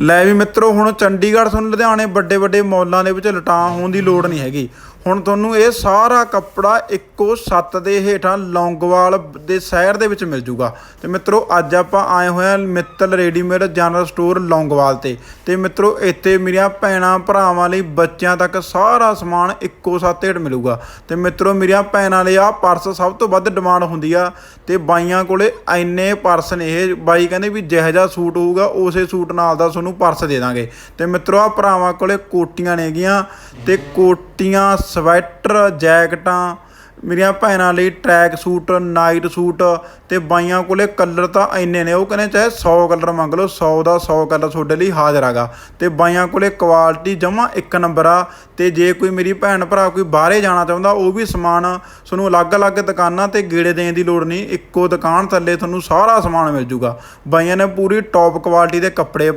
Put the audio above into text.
ਲੈ ਵੀ ਮਿੱਤਰੋ, ਹੁਣ ਚੰਡੀਗੜ੍ਹ ਤੁਹਾਨੂੰ ਲੁਧਿਆਣੇ ਵੱਡੇ ਵੱਡੇ ਮੌਲਾਂ ਦੇ ਵਿੱਚ ਲਟਾਂ ਹੋਣ ਦੀ ਲੋੜ ਨਹੀਂ ਹੈਗੀ। ਹੁਣ ਤੁਹਾਨੂੰ ਇਹ ਸਾਰਾ ਕੱਪੜਾ ਇੱਕੋ ਛੱਤ ਦੇ ਹੇਠਾਂ ਲੌਂਗਵਾਲ ਦੇ ਸ਼ਹਿਰ ਦੇ ਵਿੱਚ ਮਿਲ ਜੂਗਾ। ਤੇ ਮਿੱਤਰੋ, ਅੱਜ ਆਪਾਂ ਆਏ ਹੋਏ ਹਾਂ Mittal readymade general store Longowal ਤੇ। ਤੇ ਮਿੱਤਰੋ, ਇੱਥੇ ਮੇਰੀਆਂ ਭੈਣਾਂ ਭਰਾਵਾਂ ਲਈ ਬੱਚਿਆਂ ਤੱਕ ਸਾਰਾ ਸਮਾਨ ਇੱਕੋ ਛੱਤ ਹੇਠ ਮਿਲੂਗਾ। ਤੇ ਮਿੱਤਰੋ, ਮੇਰੀਆਂ ਭੈਣਾਂ ਲਈ ਆ ਪਰਸ ਸਭ ਤੋਂ ਵੱਧ ਡਿਮਾਂਡ ਹੁੰਦੀ ਆ। ਤੇ ਬਾਈਆਂ ਕੋਲੇ ਐਨੇ ਪਰਸ ਨੇ ਇਹ, ਬਾਈ ਕਹਿੰਦੇ ਵੀ ਜਿਹੋ ਜਿਹਾ ਸੂਟ ਹੋਊਗਾ, ਉਸੇ ਸੂਟ ਨਾਲ ਦਾ ਤੁਹਾਨੂੰ ਪਰਸ ਦੇ ਦਾਂਗੇ। ਤੇ ਮਿੱਤਰੋ ਆ ਭਰਾਵਾਂ ਕੋਲੇ ਕੋਟੀਆਂ ਨੇਗੀਆਂ। ਤੇ ਕੋਟੀਆਂ ਸਵੈਟਰ, ਜੈਕਟਾਂ, ਮੇਰੀਆਂ ਭੈਣਾਂ ਲਈ ਟਰੈਕ ਸੂਟ ਨਾਈਟ ਸੂਟ ਤੇ ਬਾਈਆਂ ਕੋਲੇ ਕਲਰ ਤਾਂ ਇੰਨੇ ਨੇ, ਉਹ ਕਹਿੰਦੇ ਚਾਹੇ 100 ਕਲਰ ਮੰਗ ਲਓ 100 ਦਾ 100 ਕਲਰ ਤੁਹਾਡੇ ਲਈ ਹਾਜ਼ਰ ਹੈਗਾ। ਤੇ ਬਾਈਆਂ ਕੋਲੇ ਕੁਆਲਿਟੀ ਜਮਾ ਇੱਕ ਨੰਬਰ ਆ, ਤੇ ਜੇ ਕੋਈ ਮੇਰੀ ਭੈਣ ਭਰਾ ਕੋਈ ਬਾਹਰੇ ਜਾਣਾ ਚਾਹੁੰਦਾ, ਉਹ ਵੀ ਸਮਾਨ ਤੁਹਾਨੂੰ ਅਲੱਗ-ਅਲੱਗ ਦੁਕਾਨਾਂ ਤੇ ਗੇੜੇ ਦੇਣ ਦੀ ਲੋੜ ਨਹੀਂ, ਇੱਕੋ ਦੁਕਾਨ ਥੱਲੇ ਤੁਹਾਨੂੰ ਸਾਰਾ ਸਮਾਨ ਮਿਲ ਜੂਗਾ। ਬਾਈਆਂ ਨੇ ਪੂਰੀ ਟੌਪ ਕੁਆਲਿਟੀ ਦੇ ਕੱਪੜੇ